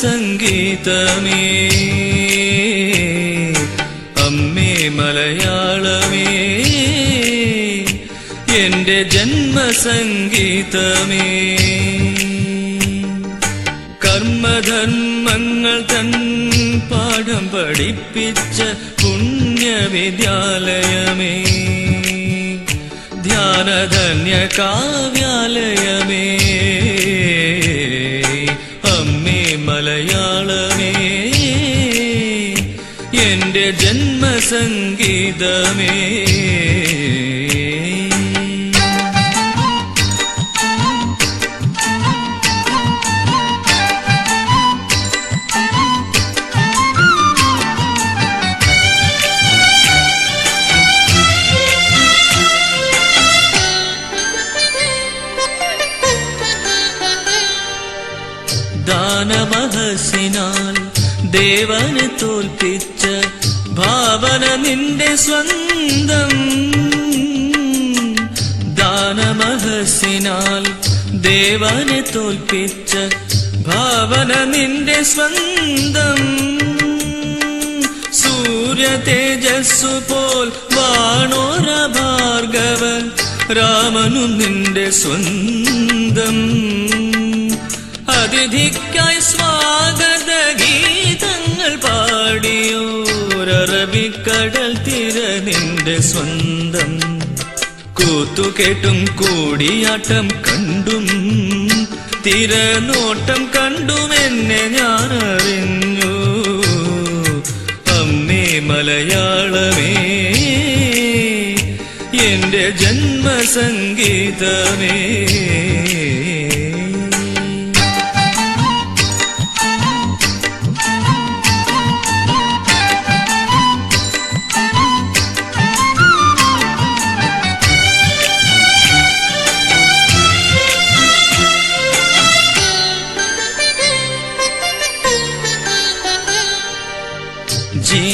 ജന്മസംഗീതമേ അമ്മേ മലയാളമേ എന്റെ ജന്മസംഗീതമേ. കർമ്മധർമ്മങ്ങൾ തൻ പാഠം പഠിപ്പിച്ച പുണ്യവിദ്യാലയമേ ധ്യാനധന്യ കാവ്യാലയമേ മലയാളമേ എന്റെ ജന്മസംഗീതമേ. ദാനമഹസിനാൽ ദേവനെ തോൽപ്പിച്ച ഭാവന നിന്റെ സ്വന്തം. ദാനമഹസിനാൽ ദേവനെ തോൽപ്പിച്ച ഭാവന നിന്റെ സ്വന്തം. സൂര്യ തേജസ്സു പോൽ വാണോര ഭാർഗവൻ രാമനു നിന്റെ സ്വന്തം. അതിഥിക്കായി സ്വാഗത ഗീതങ്ങൾ പാടിയോരറബിക്കടൽ തിര നിന്റെ സ്വന്തം കൂത്തുകേട്ടും കൂടിയാട്ടം കണ്ടും തിരനോട്ടം കണ്ടും എന്നെ ഞാൻ അറിഞ്ഞു അമ്മേ മലയാളമേ എന്റെ ജന്മസംഗീതമേ.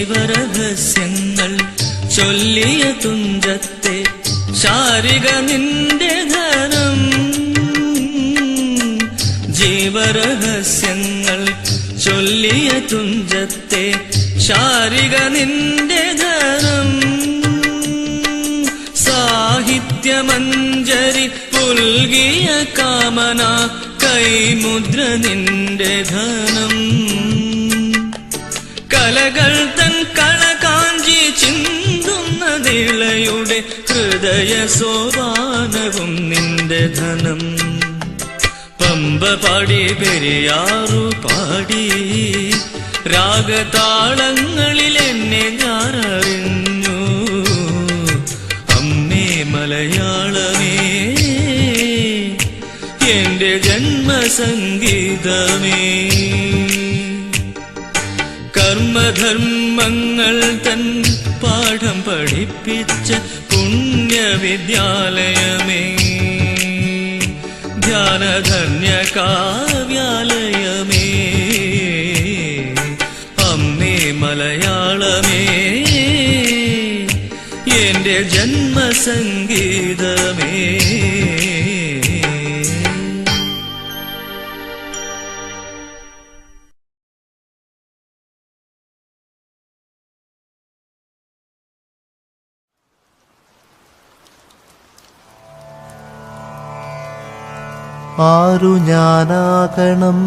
ജീവരഹസ്യങ്ങൾ ചൊല്ലിയ തുഞ്ചത്തെ ശാരിക നിന്റെ ധനം. ജീവരഹസ്യങ്ങൾ ചൊല്ലിയ തുഞ്ചത്തെ ശാരിക നിന്റെ ധനം. സാഹിത്യമഞ്ജരി പുൽകിയ കാമന കൈമുദ്ര നിന്റെ ധനം. കലകൾ ഹൃദയ സോപാനവും നിന്റെ ധനം. പമ്പ പാടി പെരിയാറു പാടി. രാഗതാളങ്ങളിൽ എന്നെ ഞാൻ അമ്മേ മലയാളമേ എന്റെ ജന്മസംഗീതമേ. കർമ്മധർമ്മങ്ങൾ തൻ പാഠം പഠിപ്പിച്ച പുണ്യവിദ്യാലയമേ ധ്യാനധന്യ കാവ്യാലയമേ അമ്മേ മലയാളമേ എന്റെ ജന്മസംഗീതമേ. ആരു ഞാനാകണം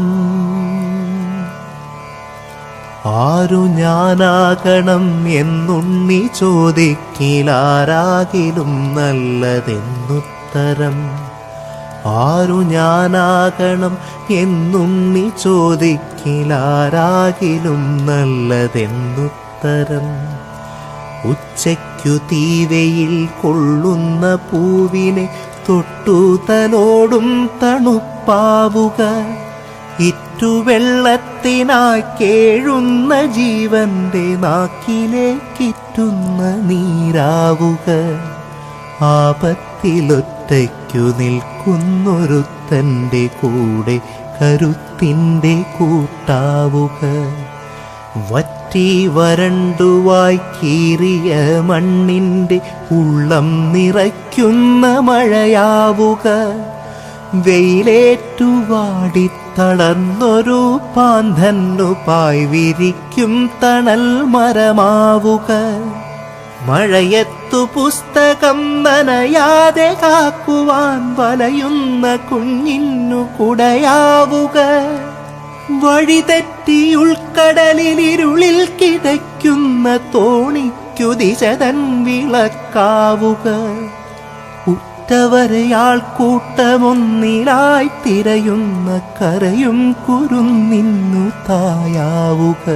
ആരു ഞാനാകണം എന്നുണ്ണി ചോദിക്കിലാരാകിലും നല്ലതെന്നുത്തരം. ആരു ഞാനാകണം എന്നുണ്ണി ചോദിക്കിലാരാകിലും നല്ലതെന്നുത്തരം. ഉച്ചയ്ക്കു തീവയിൽ കൊള്ളുന്ന പൂവിനെ തൊട്ടു തലോടും തണുപ്പാവുക. ഇറ്റുവെള്ളത്തിനായി കേഴുന്ന ജീവന്റെ നാക്കിലേക്കിറ്റുന്ന നീരാവുക. ആപത്തിലൊറ്റയ്ക്കു നിൽക്കുന്നൊരുത്തന്റെ കൂടെ കരുത്തിന്റെ കൂട്ടാവുക. വറ്റി വരണ്ടുവായി കീറിയ മണ്ണിന്റെ ഉള്ളം നിറയ്ക്കുന്ന മഴയാവുക. വെയിലേറ്റുവാടി തളർന്നൊരു പാന്തന്നു പായ് വിരിക്കും തണൽ മരമാവുക. മഴയത്തു പുസ്തകം നനയാതെ കാക്കുവാൻ വലയുന്ന കുഞ്ഞിന്നു കുടയാവുക. വഴിതെറ്റി ഉൾക്കടലിലിരുളിൽ കിടക്കുന്ന തോണിക്കു ദിശതൻ വിളക്കാവുക. ഉറ്റവരെയാൾ കൂട്ടമൊന്നിലായി തിരയുന്ന കരയും കുരുന്നിന്നു തായാവുക.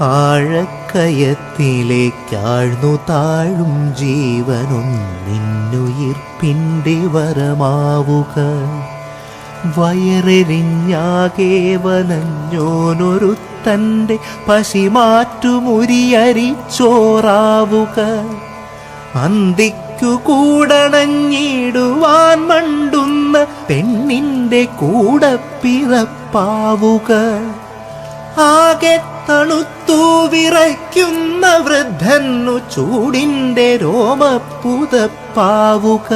ആഴക്കയത്തിലേക്കാഴ്ന്നു താഴും ജീവനൊന്നിന്നുയിർപ്പിന്റെ വരമാവുക. വയറെരിഞ്ഞാകെ വലഞ്ഞോനൊരു തന്റെ പശിമാറ്റുമുരിയരിച്ചോറാവുക. അന്തിക്കു കൂടണഞ്ഞിടുവാൻ മണ്ടുന്ന പെണ്ണിന്റെ കൂടെ പിറപ്പാവുക ആകെ തണുത്തു വിറയ്ക്കുന്ന വൃദ്ധന്നു ചൂടിന്റെ രോമപ്പുതപ്പാവുക.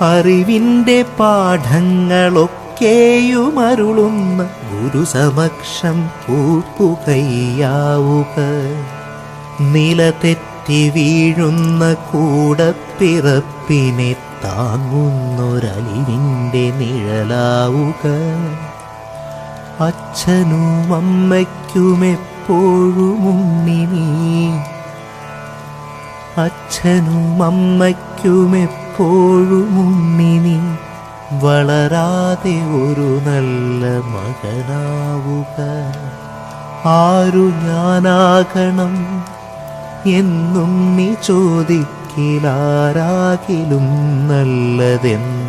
അറിവിന്റെ പാഠങ്ങളൊക്കെയുമരുളുന്ന ഗുരുസമക്ഷം പൂപ്പുകയ്യാവുക നിലതെറ്റി വീഴുന്ന കൂടപ്പിറപ്പിനെ താങ്ങുന്നൊരലിവിന്റെ നിഴലാവുക. അച്ഛനും അമ്മയ്ക്കുമെപ്പോഴും ഉണ്ണിനി അച്ഛനും അമ്മയ്ക്കും എപ്പോഴും ഉണ്ണിനി വളരാതെ ഒരു നല്ല മകനാവുക. ആരു ഞാനാകണം എന്നും നീ ചോദിക്കിലാരാകിലും നല്ലതെന്നുത്തരം.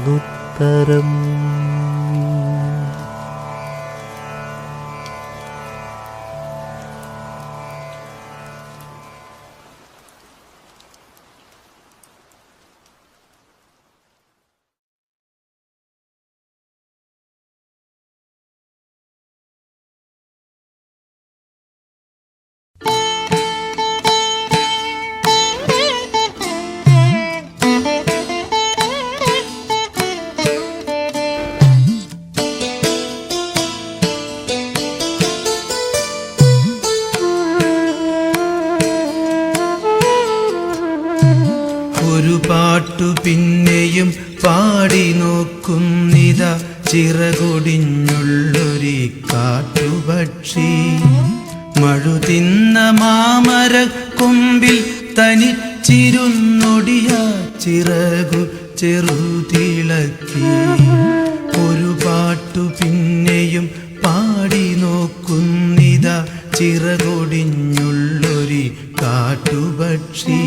മഴുതിന്ന മാമര കൊമ്പിൽ തനിച്ചിരുന്നൊടിയ ചിറകു ചെറുതിളക്കി. ഒരു പാട്ടു പിന്നെയും പാടി നോക്കുന്നിത ചിറകൊടിഞ്ഞുള്ളൊരി കാട്ടുപക്ഷി.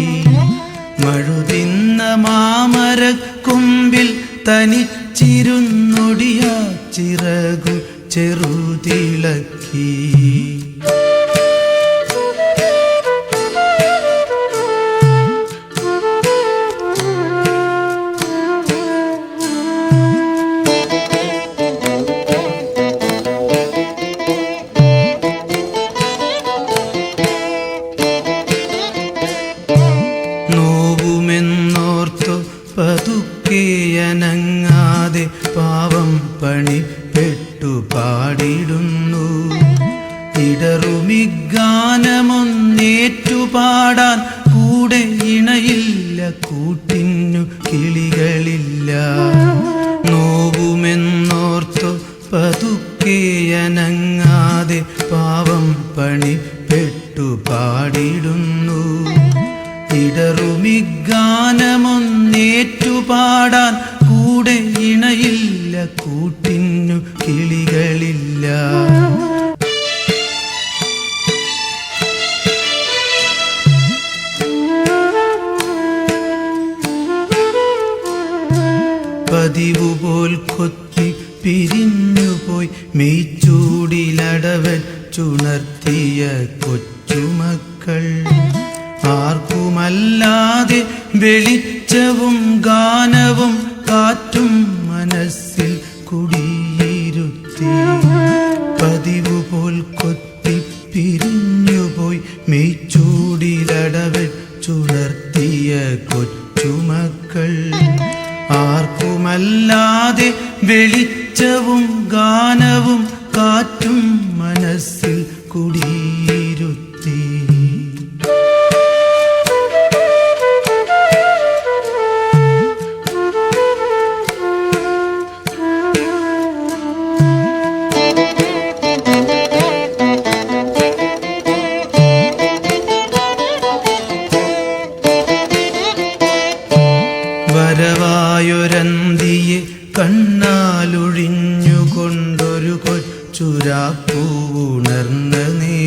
മഴുതിന്ന മാമര കൊമ്പിൽ തനിച്ചിരുന്നൊടിയ ചിറകു ചെറുതിളക്കി. പണി പെട്ടു പാടിടുന്നു. ഇടറുമിഗാനമൊന്നേറ്റു പാടാൻ കൂടെ ഇണയില്ല കൂട്ടിന്നു കിളികളില്ല. നോവുമെന്നോർത്തു പതുക്കേയനങ്ങാതെ പാവം പണി പെട്ടു പാടിടുന്നു. ഇടറുമിഗാനമൊന്നേറ്റു പാടാൻ കൂടെ ഇണയില്ല കൂട്ടിന്നു കിളികളില്ല. പതിവു പോൽ കൊത്തി പിരിഞ്ഞുപോയി മെയ്ച്ചൂടിലടവൻ ചുണർത്തിയ കൊച്ചുമക്കൾ. ആർക്കുമല്ലാതെ വെളിച്ചവും ഗാനവും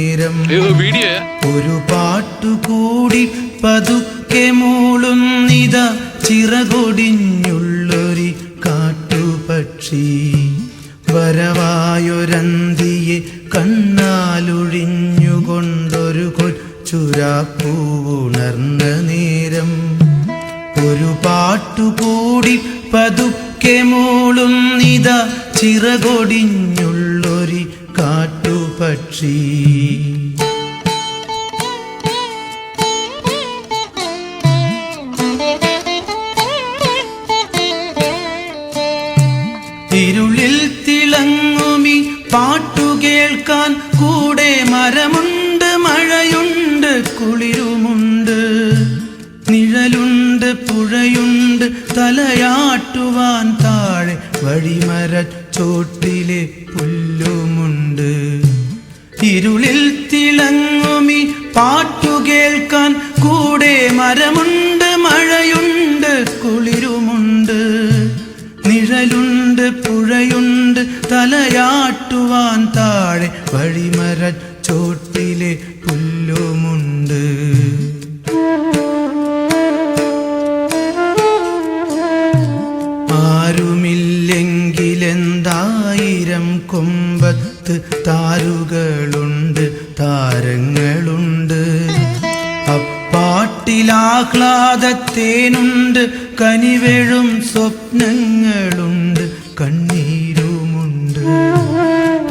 നേരം ഒരു പാട്ടുകൂടി പതുക്കെ മൂളുന്നിത ചിറകൊടിഞ്ഞുള്ളൊരി കാട്ടുപക്ഷി. വരവായൊരന്തിയെ കണ്ണാലൊഴിഞ്ഞുകൊണ്ടൊരു കൊച്ചുരാപ്പൂണർന്ന നേരം. ഒരു പാട്ടുകൂടി പതുക്കെ മൂളുന്നിത ചിറകൊടിഞ്ഞുള്ളൊരി കാട്ടുപക്ഷി. താഴെ വഴിമര ചോട്ടിലെ പുല്ലുമുണ്ട്. ഇരുളിൽ തിളങ്ങുമി പാട്ടു കേൾക്കാൻ കൂടെ മരമുണ്ട് മഴയുണ്ട് കുളിരുമുണ്ട്. നിഴലുണ്ട് പുഴയുണ്ട് തലയാട്ടുവാൻ താഴെ വഴിമര താരുകളുണ്ട് താരങ്ങളുണ്ട്. അപ്പാട്ടിലാഹ്ലാദത്തേനുണ്ട് കനിവെഴും സ്വപ്നങ്ങളുണ്ട് കണ്ണീരുമുണ്ട്.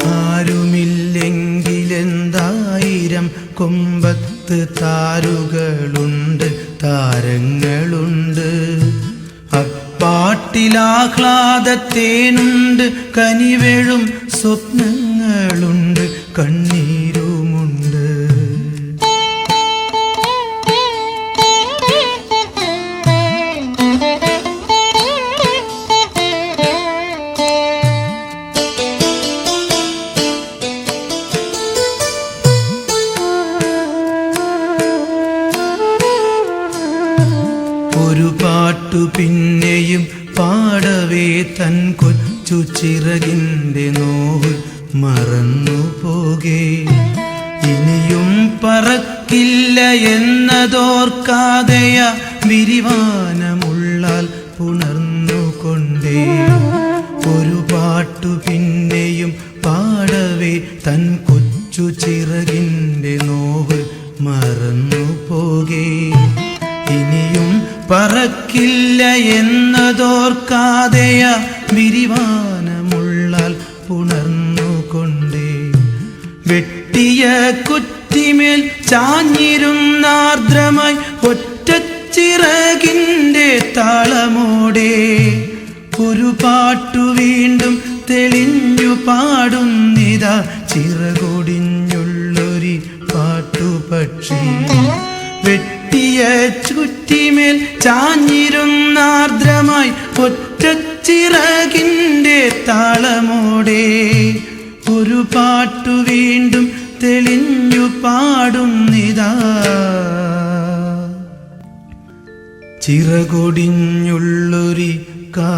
ആരുമില്ലെങ്കിലെന്തായിരം കൊമ്പത്ത് താരുകളുണ്ട് താരങ്ങളുണ്ട്. പാട്ടിലാഹ്ലാദത്തേനുണ്ട് കനിവെഴും സ്വപ്നങ്ങളുണ്ട് കണ്ണീരുമുണ്ട്. ഒരു പാട്ടു പിന്നെയും പാടവേ തൻ കൊച്ചു ചിറകിന്റെ നോവ് മറന്നു പോകേ ഇനിയും പറക്കില്ല എന്നതോർക്കാതെയ വിരിവാനമുള്ളാൽ പുണർന്നുകൊണ്ടേ. ഒരു പാട്ടു പിന്നെയും പാടവേ തൻ കൊച്ചു ചിറകിന്റെ നോവ് മറന്നു പോകേ ഇനിയും പറക്കില്ല എന്നതോർക്കാതെയ വിരിവാനമുള്ളാൽ വെട്ടിയ കുറ്റിമേൽ ചാഞ്ഞിരുന്നാർദ്രമായി ഒറ്റച്ചിറകിന്റെ താളമോടെ ഒരു പാട്ടു വീണ്ടും തെളിഞ്ഞു പാടുന്നിതാ ചിറകൊടിഞ്ഞുള്ളൊരു പാട്ടുപക്ഷി വെട്ടിയ ചുറ്റിമേൽ ചാഞ്ഞിരുന്നാർദ്രമായി ഒറ്റച്ചിറകിന്റെ താളമോടെ ഒരു പാട്ടു വീണ്ടും തെളിഞ്ഞു പാടുന്നിതാ ചിറകൊടിഞ്ഞുള്ളൊരി കാ